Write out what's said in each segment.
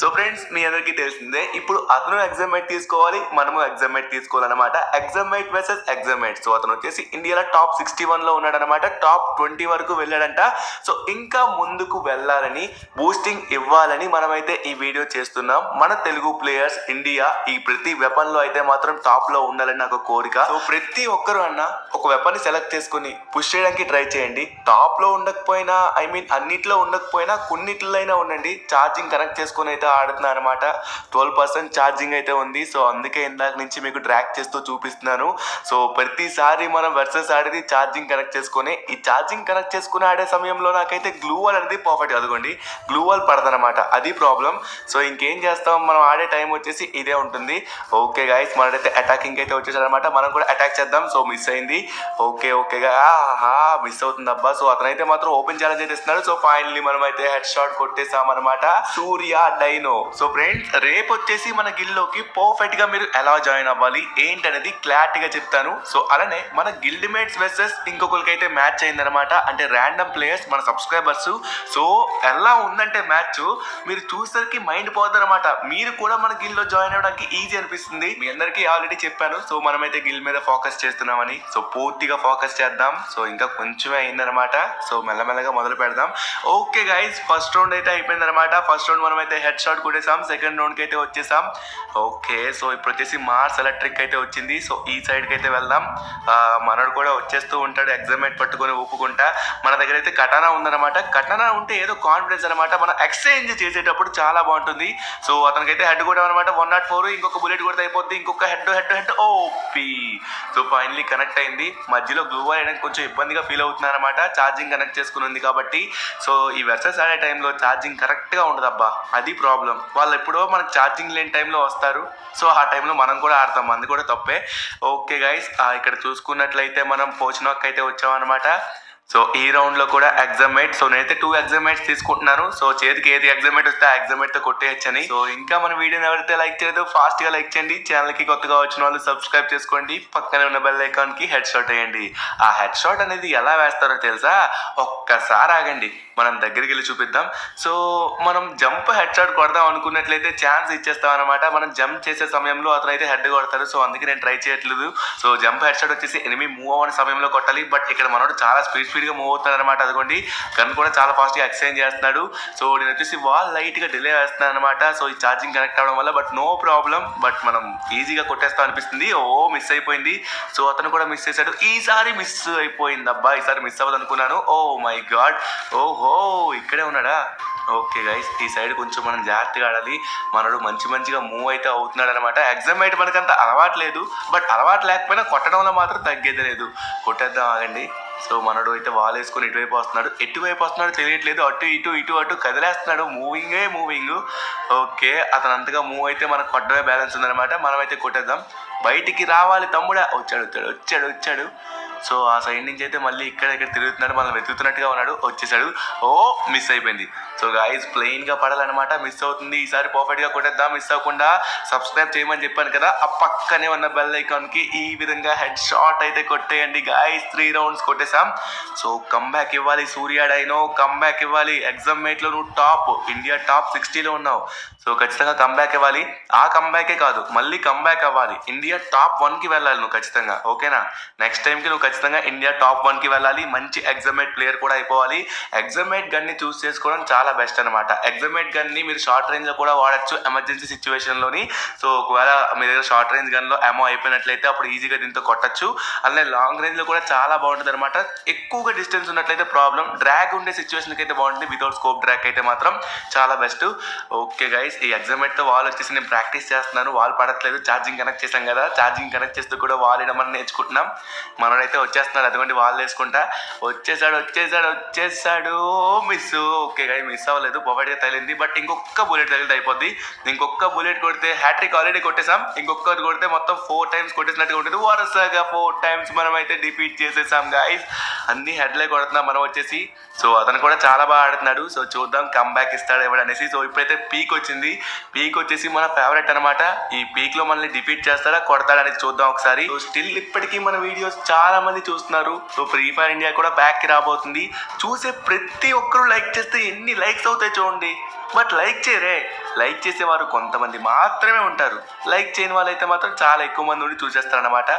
So friends మీ అందరికీ తెలిసిందే ఇప్పుడు అతను ఎగ్జామేట్ తీసుకోవాలి మనము ఎగ్జామేట్ తీసుకోవాలన్నమాట. ఎగ్జామేట్ వర్సెస్ ఎగ్జామేట్ సో అతను వచ్చేసి ఇండియాలో టాప్ సిక్స్టీ వన్లో ఉన్నాడనమాట టాప్ ట్వంటీ వరకు వెళ్ళాడంట. సో ఇంకా ముందుకు వెళ్ళాలని బూస్టింగ్ ఇవ్వాలని మనమైతే ఈ వీడియో చేస్తున్నాం. మన తెలుగు ప్లేయర్స్ ఇండియా ఈ ప్రతి వెపన్లో అయితే మాత్రం టాప్లో ఉండాలని నాకు కోరిక. సో ప్రతి ఒక్కరు అన్న ఒక వెపన్ని సెలెక్ట్ చేసుకుని పుష్ చేయడానికి ట్రై చేయండి. టాప్లో ఉండకపోయినా ఐ మీన్ అన్నిట్లో ఉండకపోయినా కొన్నిట్లైనా ఉండండి. ఛార్జింగ్ కనెక్ట్ చేసుకుని అయితే ఆడుతున్నా అనమాట ట్వెల్వ్ పర్సెంట్ ఛార్జింగ్ అయితే ఉంది. సో అందుకే ఇందాక నుంచి మీకు ట్రాక్ చేస్తూ చూపిస్తున్నాను. సో ప్రతిసారి మనం వర్సెస్ ఆడేది ఛార్జింగ్ కనెక్ట్ చేసుకొని ఈ ఛార్జింగ్ కనెక్ట్ చేసుకుని ఆడే సమయంలో నాకైతే గ్లూ వాల్ అనేది పర్ఫెక్ట్ చదువుకోండి గ్లూ వాల్ పడదనమాట అది ప్రాబ్లం. సో ఇంకేం చేస్తాం? మనం ఆడే టైం వచ్చేసి ఇదే ఉంటుంది. ఓకే గాయస్ మనైతే అటాకింగ్ అయితే వచ్చేసారనమాట మనం కూడా అటాక్ చేద్దాం. సో మిస్ అయింది. ఓకే ఓకేగా ఆహా మిస్ అవుతుంది అబ్బా సో అతనైతే మాత్రం ఓపెన్ ఛాలెంజ్ అయితే ఇస్తున్నాడు. సో ఫైనలీ మనం అయితే హెడ్ షాట్ కొట్టేసాం అనమాట సూర్య డైనో సో ఫ్రెండ్స్ రేపు వచ్చేసి మన గిల్లోకి పర్ఫెక్ట్గా మీరు ఎలా జాయిన్ అవ్వాలి ఏంటనేది క్లారిటీగా చెప్తాను. సో అలానే మన గిల్డ్ మేట్స్ వర్సెస్ ఇంకొకరికి అయితే మ్యాచ్ అయిందనమాట అంటే ర్యాండమ్ ప్లేయర్స్ మన సబ్స్క్రైబర్స్ సో ఎలా ఉందంటే మ్యాచ్ మీరు చూసేసరికి మైండ్ పోద్దనమాట మీరు కూడా మన గిల్లో జాయిన్ అవ్వడానికి ఈజీ అనిపిస్తుంది. మీ అందరికీ ఆల్రెడీ చెప్పాను. సో మనమైతే గిల్ మీద ఫోకస్ చేస్తున్నామని. సో పూర్తిగా ఫోకస్ చేద్దాం. సో ఇంకా కొంచెమే అయిందనమాట సో మెల్లమెల్లగా మొదలు పెడదాం. ఓకే గైస్ ఫస్ట్ రౌండ్ అయితే అయిపోయిందనమాట ఫస్ట్ రౌండ్ మనమైతే హెడ్ షాట్ కొట్టేసాం సెకండ్ రౌండ్కి అయితే వచ్చేసాం. ఓకే సో ఇప్పుడు వచ్చేసి మార్స్ ఎలక్ట్రిక్ అయితే వచ్చింది. సో ఈ సైడ్కి అయితే వెళ్దాం. మనడు కూడా వచ్చేస్తూ ఉంటాడు ఎగ్జామేట్ పట్టుకొని ఊపుకుంటా. మన దగ్గర అయితే కటానా ఉందన్నమాట. కటానా ఉంటే ఏదో కాన్ఫిడెన్స్ అనమాట మనం ఎక్స్చేంజ్ చేసేటప్పుడు చాలా బాగుంటుంది. సో అతనికైతే హెడ్ కూడా అనమాట వన్ నాట్ ఫోర్ ఇంకొక బుల్లెట్ కూడా అయిపోద్ది. ఇంకొక head head head OP so finally connect అయింది. మధ్యలో గ్లూ వేయడానికి కొంచెం ఇబ్బందిగా ఫీల్ అవుతుందన్నమాట ఛార్జింగ్ కనెక్ట్ చేసుకుని ఉంది కాబట్టి. సో ఈ వెర్సెస్ ఆడే టైంలో ఛార్జింగ్ కరెక్ట్గా ఉండదు అబ్బా. అది ప్రాబ్లం వాళ్ళు ఎప్పుడో మనకు ఛార్జింగ్ లేని టైంలో వస్తారు. సో ఆ టైంలో మనం కూడా ఆడతాం. అది కూడా తప్పే. ఓకే గైస్ ఇక్కడ చూసుకున్నట్లయితే మనం పోచినాక్ అయితే వచ్చామన్నమాట సో ఈ రౌండ్లో కూడా ఎగ్జామేట్ సో నేనైతే టూ ఎగ్జామేట్స్ తీసుకుంటున్నాను. సో చేతికి ఏది ఎగ్జామేట్ వస్తే ఆ ఎగ్జామేట్తో కొట్టేయచ్చని. సో ఇంకా మన వీడియోని ఎవరైతే లైక్ చేయలేదు ఫాస్ట్గా లైక్ చేయండి. ఛానల్కి కొత్తగా వచ్చిన వాళ్ళు సబ్స్క్రైబ్ చేసుకోండి. పక్కనే ఉన్న బెల్ ఐకాన్కి హెడ్ షాట్ వేయండి. ఆ హెడ్ షాట్ అనేది ఎలా వేస్తారో తెలుసా? ఒక్కసారి ఆగండి. మనం దగ్గరికి వెళ్ళి చూపిద్దాం. సో మనం జంప్ హెడ్ షాట్ కొడదాం అనుకున్నట్లయితే ఛాన్స్ ఇచ్చేస్తాం అనమాట మనం జంప్ చేసే సమయంలో అతను అయితే హెడ్ కొడతాడు. సో అందుకే నేను ట్రై చేయట్లేదు. సో జంప్ హెడ్ షాట్ వచ్చేసి ఎనిమిది మూవ్ అవ్వని సమయంలో కొట్టాలి. బట్ ఇక్కడ మనోడు చాలా స్పీడ్ స్పీడ్గా మూవ్ అవుతాడు అనమాట అదిగోండి. గన్ కూడా చాలా ఫాస్ట్గా ఎక్స్చేంజ్ చేస్తున్నాడు. సో నేను వచ్చేసి వాల్ లైట్గా డిలే వేస్తున్నాను అనమాట సో ఈ ఛార్జింగ్ కనెక్ట్ అవ్వడం వల్ల బట్ నో ప్రాబ్లం బట్ మనం ఈజీగా కొట్టేస్తాం అనిపిస్తుంది. ఓ మిస్ అయిపోయింది. సో అతను కూడా మిస్ చేశాడు. ఈసారి మిస్ అయిపోయింది. అబ్బా ఈసారి మిస్ అవ్వదు అనుకున్నాను ఓ oh మై గాడ్ ఓహో. ఇక్కడే ఉన్నాడా? ఓకే గైస్ ఈ సైడ్ కొంచెం మనం జాగ్రత్తగా ఆడాలి. మనడు మంచి మంచిగా మూవ్ అయితే అవుతున్నాడు అనమాట ఎగ్జామ్ అయితే మనకంత అలవాటు లేదు. బట్ అలవాటు లేకపోయినా కొట్టడంలో మాత్రం తగ్గేది లేదు. కొట్టేద్దాం ఆగండి. సో మనడు అయితే వాల్ వేసుకొని ఇటువైపు వస్తున్నాడు. ఎటువైపు వస్తున్నాడు తెలియట్లేదు. అటు ఇటు ఇటు అటు కదిలేస్తున్నాడు. మూవింగే మూవింగ్ ఓకే అతను అంతగా మూవ్ అయితే మనకు కొట్టడమే బ్యాలెన్స్ ఉందన్నమాట. మనమైతే కొట్టేద్దాం. బయటికి రావాలి. తమ్ముడా వచ్చాడు వచ్చాడు వచ్చాడు వచ్చాడు. సో ఆ సైడ్ నుంచి అయితే మళ్ళీ ఇక్కడ ఇక్కడ తిరుగుతున్నాడు మనం వెతుకుతున్నట్టుగా ఉన్నాడు వచ్చేసాడు. ఓ మిస్ అయిపోయింది. సో గాయస్ ప్లెయిన్గా పడాలన్నమాట మిస్ అవుతుంది. ఈసారి పర్ఫెక్ట్గా కొట్టేద్దాం మిస్ అవ్వకుండా సబ్స్క్రైబ్ చేయమని చెప్పాను కదా ఆ పక్కనే ఉన్న బెల్ ఐకాన్కి ఈ విధంగా హెడ్ షాట్ అయితే కొట్టేయండి గాయస్ త్రీ రౌండ్స్ కొట్టేసాం సో కమ్బ్యాక్ ఇవ్వాలి సూర్య డైనో కమ్బ్యాక్ ఇవ్వాలి. ఎగ్జామ్ మేట్లో నువ్వు టాప్ ఇండియా టాప్ సిక్స్టీలో ఉన్నావు. సో ఖచ్చితంగా కమ్బ్యాక్ ఇవ్వాలి. ఆ కంబ్యాకే కాదు మళ్ళీ కంబ్యాక్ అవ్వాలి. ఇండియా టాప్ వన్కి వెళ్ళాలి నువ్వు ఖచ్చితంగా ఓకేనా? నెక్స్ట్ టైం కి నువ్వు ఖచ్చితంగా ఇండియా టాప్ వన్కి వెళ్ళాలి. మంచి ఎగ్జామేట్ ప్లేయర్ కూడా అయిపోవాలి. ఎగ్జామేట్ గన్ని చూస్ చేసుకోవడం చాలా బెస్ట్ అనమాట ఎగ్జామేట్ గన్ని మీరు షార్ట్ రేంజ్లో కూడా వాడచ్చు ఎమర్జెన్సీ సిచ్యువేషన్లోని. సో ఒకవేళ మీ దగ్గర షార్ట్ రేంజ్ గన్లో అమో అయిపోయినట్లయితే అప్పుడు ఈజీగా దీంతో కొట్టచ్చు. అలానే లాంగ్ రేంజ్లో కూడా చాలా బాగుంటుంది అనమాట ఎక్కువగా డిస్టెన్స్ ఉన్నట్లయితే ప్రాబ్లం. డ్రాగ్ ఉండే సిచ్యువేషన్ అయితే బాగుంటుంది. వితౌట్ స్కోప్ డ్రాగ్ అయితే మాత్రం చాలా బెస్ట్. ఓకే గైస్ ఈ ఎగ్జామేట్తో వాల్ వచ్చేసి నేను ప్రాక్టీస్ చేస్తున్నాను. వాల్ పడట్లేదు. ఛార్జింగ్ కనెక్ట్ చేశాం కదా. ఛార్జింగ్ కనెక్ట్ చేస్తూ కూడా వాల్ వేయడం నేర్చుకుంటున్నాం. మనోడైతే వచ్చేస్తున్నాడు. అదిగోండి వాళ్ళు వేసుకుంటా. వచ్చేసాడు వచ్చేసాడు వచ్చేసాడు. మిస్ ఓకే కానీ మిస్ అవ్వలేదు. పొగడిగా తగిలింది. బట్ ఇంకొక బుల్లెట్ తగిలితే అయిపోద్ది. ఇంకొక బుల్లెట్ కొడితే హ్యాట్రిక్ ఆల్రెడీ కొట్టేసాం ఇంకొకటి కొడితే మొత్తం ఫోర్ టైమ్స్ కొట్టేసినట్టుగా ఉంటుంది. వరుసగా ఫోర్ టైమ్స్ మనం అయితే డిఫీట్ చేసేసాం గాయస్ అన్ని హెడ్లే కొడుతున్నాం మనం వచ్చేసి. సో అతను కూడా చాలా బాగా ఆడుతున్నాడు. సో చూద్దాం కమ్ బ్యాక్ ఇస్తాడు ఎవడనేసి సో ఇప్పుడైతే పీక్ వచ్చింది. పీక్ వచ్చేసి మన ఫేవరెట్ అనమాట ఈ పీక్లో మనల్ని డిఫీట్ చేస్తాడా కొడతాడా అనేది చూద్దాం ఒకసారి. సో స్టిల్ ఇప్పటికీ మన వీడియోస్ చాలా మంది చూస్తున్నారు. సో ఫ్రీ ఫైర్ ఇండియా కూడా బ్యాక్కి రాబోతుంది. చూసే ప్రతి ఒక్కరు లైక్ చేస్తే ఎన్ని లైక్స్ అవుతాయి చూడండి. But like చేయరే. లైక్ చేసేవారు కొంతమంది మాత్రమే ఉంటారు. లైక్ చేయని వాళ్ళైతే మాత్రం చాలా ఎక్కువ మంది ఉండి చూసేస్తారనమాట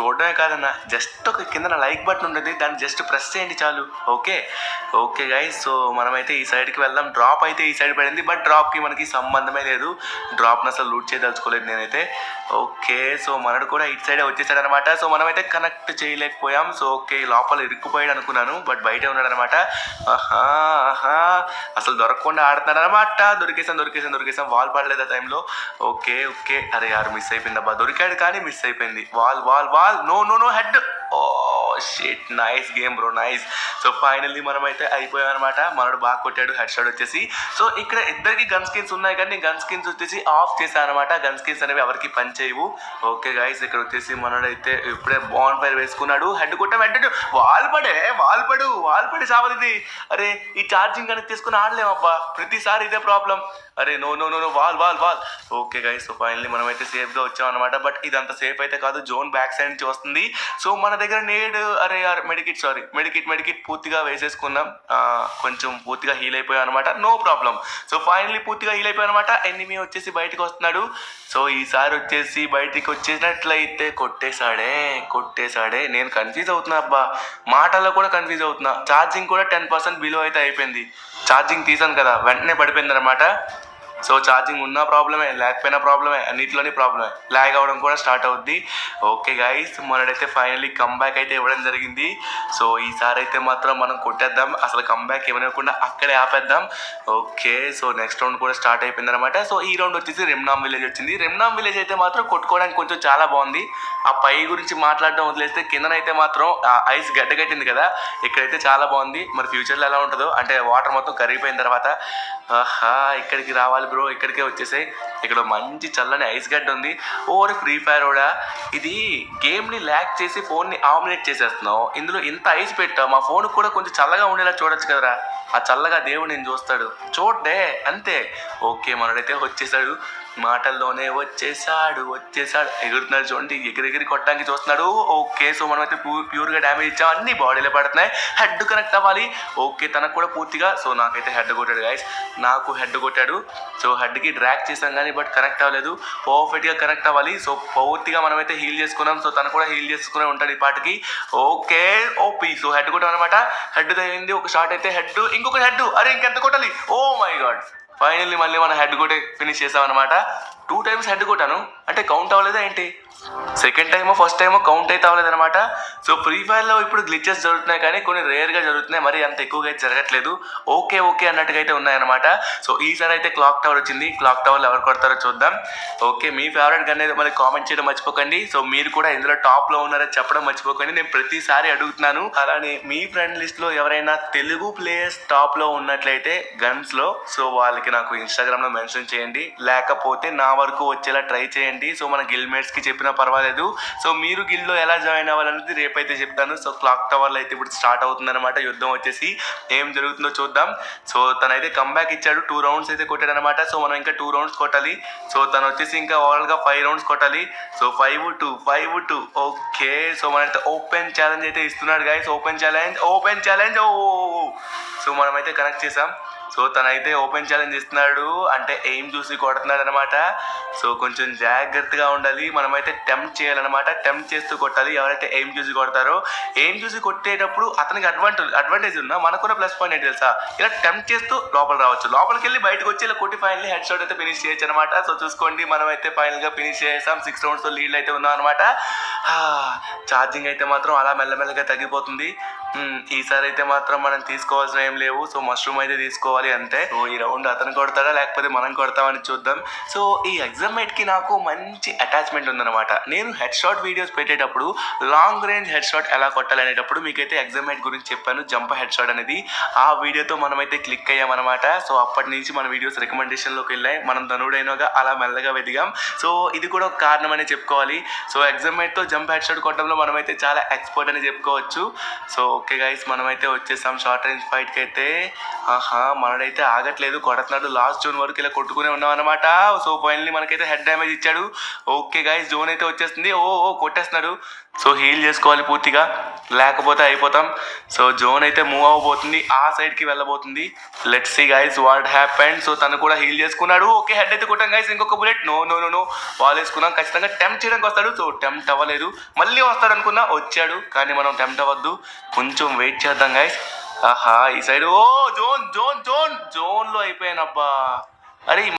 చూడడమే కాదన్న జస్ట్ ఒక కింద లైక్ బటన్ ఉంటుంది. దాన్ని జస్ట్ ప్రెస్ చేయండి చాలు. ఓకే? ఓకే గైస్ సో మనమైతే ఈ సైడ్కి వెళ్దాం. డ్రాప్ అయితే ఈ సైడ్ పడింది. బట్ డ్రాప్కి మనకి సంబంధమే లేదు. డ్రాప్ని అసలు లూట్ చేయదలుచుకోలేదు నేనైతే. ఓకే? సో మనడు కూడా ఇటు సైడే వచ్చేసాడు అనమాట సో మనమైతే కనెక్ట్ చేయలేకపోయాం. సో ఓకే లోపల ఇరుక్కుపోయాడు అనుకున్నాను. బట్ బయటే ఉన్నాడు అనమాట ఆహా ఆహా. అసలు దొరకకుండా ఆడుతున్నాడు అనమాట దొరికేసాం దొరికేసాం దొరికేసాం వాల్ పడలేదు ఆ టైంలో ఓకే ఓకే. అరే యారు మిస్ అయిపోయింది అబ్బా. దొరికాడు కానీ మిస్ అయిపోయింది. Wall wall wall. No no no head ఓ shot nice game bro nice so finally మనం అయితే అయిపోయాం అనమాట మనడు బాగా కొట్టాడు హెడ్ షాట్ వచ్చేసి. సో ఇక్కడ ఇద్దరికి గన్ స్కిన్స్ ఉన్నాయి కానీ గన్ స్కిన్స్ వచ్చేసి ఆఫ్ చేశాను అనమాట గన్ స్కిన్స్ అనేవి ఎవరికి పని చేయవు ఓకే గైస్ ఇక్కడ వచ్చేసి మనడు అయితే ఇప్పుడే బాన్ ఫైర్ వేసుకున్నాడు. హెడ్ కొట్టం హెడ్ వాల్ పడే వాల్ పడు వాల్ అరే ఈ ఛార్జింగ్ కనెక్ట్ తీసుకుని ఆడలేమబ్బా. ప్రతిసారి ఇదే ప్రాబ్లం అరే no no no no wall wall wall. Okay guys so finally మనం అయితే సేఫ్గా వచ్చాం అనమాట బట్ ఇదంతా సేఫ్ అయితే కాదు. జోన్ బ్యాక్ సైడ్ నుంచి వస్తుంది. సో మన దగ్గర నేడు అరే యార్ మెడికిట్ సారీ మెడికిట్ మెడికిట్ పూర్తిగా వేసేసుకున్నాం. కొంచెం పూర్తిగా హీల్ అయిపోయాం అనమాట నో ప్రాబ్లం సో ఫైనలీ పూర్తిగా హీల్ అయిపోయాం అనమాట ఎనిమి వచ్చేసి బయటకు వస్తున్నాడు. సో ఈసారి వచ్చేసి బయటికి వచ్చేసినట్లయితే కొట్టేశాడే కొట్టేశాడే. నేను కన్ఫ్యూజ్ అవుతున్నా అబ్బా. మాటల్లో కూడా కన్ఫ్యూజ్ అవుతున్నా. ఛార్జింగ్ కూడా టెన్ పర్సెంట్ బిలో అయితే అయిపోయింది. ఛార్జింగ్ తీసాను కదా వెంటనే పడిపోయింది అనమాట సో ఛార్జింగ్ ఉన్న ప్రాబ్లమే లేకపోయినా ప్రాబ్లమే అన్నిట్లోని ప్రాబ్లమే ల్యాగ్ అవ్వడం కూడా స్టార్ట్ అవుద్ది. ఓకే గైస్ మనడైతే ఫైనలీ కంబ్యాక్ అయితే ఇవ్వడం జరిగింది. సో ఈసారి అయితే మాత్రం మనం కొట్టేద్దాం. అసలు కంబ్యాక్ ఇవ్వనివ్వకుండా అక్కడే ఆపేద్దాం. ఓకే సో నెక్స్ట్ రౌండ్ కూడా స్టార్ట్ అయిపోయింది అనమాట సో ఈ రౌండ్ వచ్చేసి రెమ్నామ్ విలేజ్ వచ్చింది. రెమ్నామ్ విలేజ్ అయితే మాత్రం కొట్టుకోవడానికి కొంచెం చాలా బాగుంది. ఆ పై గురించి మాట్లాడడం వదిలేస్తే కిందనైతే మాత్రం ఆ ఐస్ గడ్డగట్టింది కదా. ఇక్కడైతే చాలా బాగుంది. మరి ఫ్యూచర్లో ఎలా ఉంటుందో? అంటే వాటర్ మొత్తం కరిగిపోయిన తర్వాత. ఆహా ఇక్కడికి రావాలి బ్రో ఇక్కడికే వచ్చేసాయి. ఇక్కడ మంచి చల్లని ఐస్ గడ్డ ఉంది. ఓరి ఫ్రీ ఫైర్ కూడా ఇది గేమ్ని ల్యాక్ చేసి ఫోన్ని ఆమినేట్ చేసేస్తున్నావు. ఇందులో ఇంత ఐస్ పెట్టావు మా ఫోన్ కూడా కొంచెం చల్లగా ఉండేలా చూడొచ్చు కదరా. ఆ చల్లగా దేవుడు నేను చూస్తాడు. చూడ్డే అంతే. ఓకే మనడైతే వచ్చేసాడు. మాటల్లోనే వచ్చేసాడు వచ్చేసాడు ఎగురుతున్నాడు చూడండి ఎగిరెగిరి కొట్టడానికి చూస్తున్నాడు. ఓకే సో మనమైతే ప్యూ ప్యూర్గా డ్యామేజ్ ఇచ్చాం. అన్ని బాడీలో పడుతున్నాయి. హెడ్ కనెక్ట్ అవ్వాలి. ఓకే తనకు కూడా పూర్తిగా సో నాకైతే హెడ్ కొట్టాడు గైస్ నాకు హెడ్ కొట్టాడు. సో హెడ్కి డ్రాక్ చేసాం కానీ బట్ కనెక్ట్ అవ్వలేదు. పర్ఫెక్ట్గా కనెక్ట్ అవ్వాలి. సో పూర్తిగా మనమైతే హీల్ చేసుకున్నాం. సో తను కూడా హీల్ చేసుకునే ఉంటాడు ఈ పాటికి. Okay OP. సో హెడ్ కొట్టాం అనమాట హెడ్ తగింది ఒక షాట్ అయితే హెడ్. ఇంకొక హెడ్. అరే ఇంకెంత కొట్టాలి? Oh my God. ఫైనల్లీ మళ్ళీ మన హెడ్ కొట్టే ఫినిష్ చేసామన్నమాట. టూ టైమ్స్ హెడ్ కొట్టాను. అంటే కౌంట్ అవ్వలేదా ఏంటి? సెకండ్ టైమో ఫస్ట్ టైమో కౌంట్ అయితే అవ్వలేదు అనమాట సో ఫ్రీ ఫైర్లో ఇప్పుడు గ్లిచెస్ జరుగుతున్నాయి కానీ కొన్ని రేర్గా జరుగుతున్నాయి. మరి అంత ఎక్కువగా అయితే జరగట్లేదు. ఓకే ఓకే అన్నట్టుగా అయితే ఉన్నాయన్నమాట. సో ఈసారి అయితే క్లాక్ టవర్ వచ్చింది. క్లాక్ టవర్లో ఎవరు కొడతారో చూద్దాం. ఓకే మీ ఫేవరెట్ గన్ అయితే మళ్ళీ కామెంట్ చేయడం మర్చిపోకండి. సో మీరు కూడా ఇందులో టాప్లో ఉన్నారని చెప్పడం మర్చిపోకండి. నేను ప్రతిసారి అడుగుతున్నాను. అలానే మీ ఫ్రెండ్ లిస్ట్లో ఎవరైనా తెలుగు ప్లేయర్స్ టాప్లో ఉన్నట్లయితే గన్స్లో సో వాళ్ళకి నాకు ఇన్స్టాగ్రామ్లో మెన్షన్ చేయండి. లేకపోతే నా వరకు వచ్చేలా ట్రై చేయండి. సో మన గిల్మేట్స్కి చెప్పినా పర్వాలేదు. సో మీరు గిల్లో ఎలా జాయిన్ అవ్వాలనేది రేపైతే చెప్తాను. సో క్లాక్ టవర్లో అయితే ఇప్పుడు స్టార్ట్ అవుతుందన్నమాట. యుద్ధం వచ్చేసి ఏం జరుగుతుందో చూద్దాం. సో తనైతే కంబ్యాక్ ఇచ్చాడు. టూ రౌండ్స్ అయితే కొట్టాడు అనమాట సో మనం ఇంకా టూ రౌండ్స్ కొట్టాలి. సో తను వచ్చేసి ఇంకా ఓవరాల్గా ఫైవ్ రౌండ్స్ కొట్టాలి. So five two five two okay so మనైతే open challenge అయితే ఇస్తున్నాడు guys open challenge open challenge ఓ సో మనమైతే కనెక్ట్ చేసాం సో తనైతే ఓపెన్ ఛాలెంజ్ ఇస్తున్నాడు. అంటే ఎయిమ్ చూసి కొడుతున్నాడు అనమాట సో కొంచెం జాగ్రత్తగా ఉండాలి. మనమైతే టెంప్ట్ చేయాలన్నమాట. టెంప్ట్ చేస్తూ కొట్టాలి. ఎవరైతే ఎయిమ్ చూసి కొడతారో ఎయిమ్ చూసి కొట్టేటప్పుడు అతనికి అడ్వాంటేజ్ అడ్వాంటేజ్ ఉన్నా మనకు కూడా ప్లస్ పాయింట్ ఏంటి తెలుసా? ఇలా టెంప్ట్ చేస్తూ లోపల రావచ్చు. లోపలికి వెళ్ళి బయటకు వచ్చి ఇలా కొట్టి ఫైనల్లీ హెడ్ షాట్ అయితే ఫినిష్ చేయొచ్చు అనమాట సో చూసుకోండి మనం అయితే ఫైనల్గా ఫినిష్ చేసాం. సిక్స్ రౌండ్స్తో లీడ్ అయితే ఉన్నాం అనమాట ఛార్జింగ్ అయితే మాత్రం అలా మెల్లమెల్లగా తగ్గిపోతుంది. ఈసారి అయితే మాత్రం మనం తీసుకోవాల్సిన ఏం లేవు. సో మష్రూమ్ అయితే తీసుకోవాలి అంతే. సో ఈ రౌండ్ అతను కొడతాడా లేకపోతే మనం కొడతామని చూద్దాం. సో ఈ ఎగ్జామ్ కి నాకు మంచి అటాచ్మెంట్ ఉందన్నమాట. నేను హెడ్ షాట్ వీడియోస్ పెట్టేటప్పుడు లాంగ్ రేంజ్ హెడ్ షాట్ ఎలా కొట్టాలి అనేటప్పుడు మీకైతే ఎగ్జామేట్ గురించి చెప్పాను. జంప్ హెడ్ షాట్ అనేది ఆ వీడియోతో మనమైతే క్లిక్ అయ్యామన్నమాట. సో అప్పటి నుంచి మన వీడియోస్ రికమెండేషన్లోకి వెళ్ళాయి. మనం ధనుడైనగా అలా మెల్లగా వెదిగాం. సో ఇది కూడా ఒక కారణం అని చెప్పుకోవాలి. సో ఎగ్జామేట్తో జంప్ హెడ్ షాట్ కొట్టడంలో మనమైతే చాలా ఎక్స్పర్ట్ అని చెప్పుకోవచ్చు. సో ఓకే గైస్ మనమైతే వచ్చేసాం షార్ట్ రేంజ్ ఫైట్కి అయితే. ఆహా మనడైతే ఆగట్లేదు. కొడుతున్నాడు లాస్ట్ జోన్ వరకు ఇలా కొట్టుకునే ఉన్నాం అనమాట సో ఫైనల్లీ మనకైతే హెడ్ డ్యామేజ్ ఇచ్చాడు. ఓకే గాయస్ జోన్ అయితే వచ్చేస్తుంది. ఓ ఓ కొట్టేస్తున్నాడు. సో హీల్ చేసుకోవాలి పూర్తిగా. లేకపోతే అయిపోతాం. సో జోన్ అయితే మూవ్ అవ్వబోతుంది. ఆ సైడ్కి వెళ్ళబోతుంది. Let's see guys what happened so తను కూడా హీల్ చేసుకున్నాడు. ఓకే హెడ్ అయితే కొట్టాం గైస్ ఇంకొక bullet no no no no wall వేసుకున్నాం. ఖచ్చితంగా టెంప్ట్ చేయడానికి వస్తాడు. సో టెంప్ట్ అవ్వలేదు. మళ్ళీ వస్తాడు అనుకున్నా వచ్చాడు. కానీ మనం టెంప్ట్ అవ్వద్దు. కొంచెం వెయిట్ చేద్దాం గైస్ ఆహా ఈ సైడ్ ఓ జోన్ జోన్ జోన్ జోన్లో అయిపోయానబ్బా అరే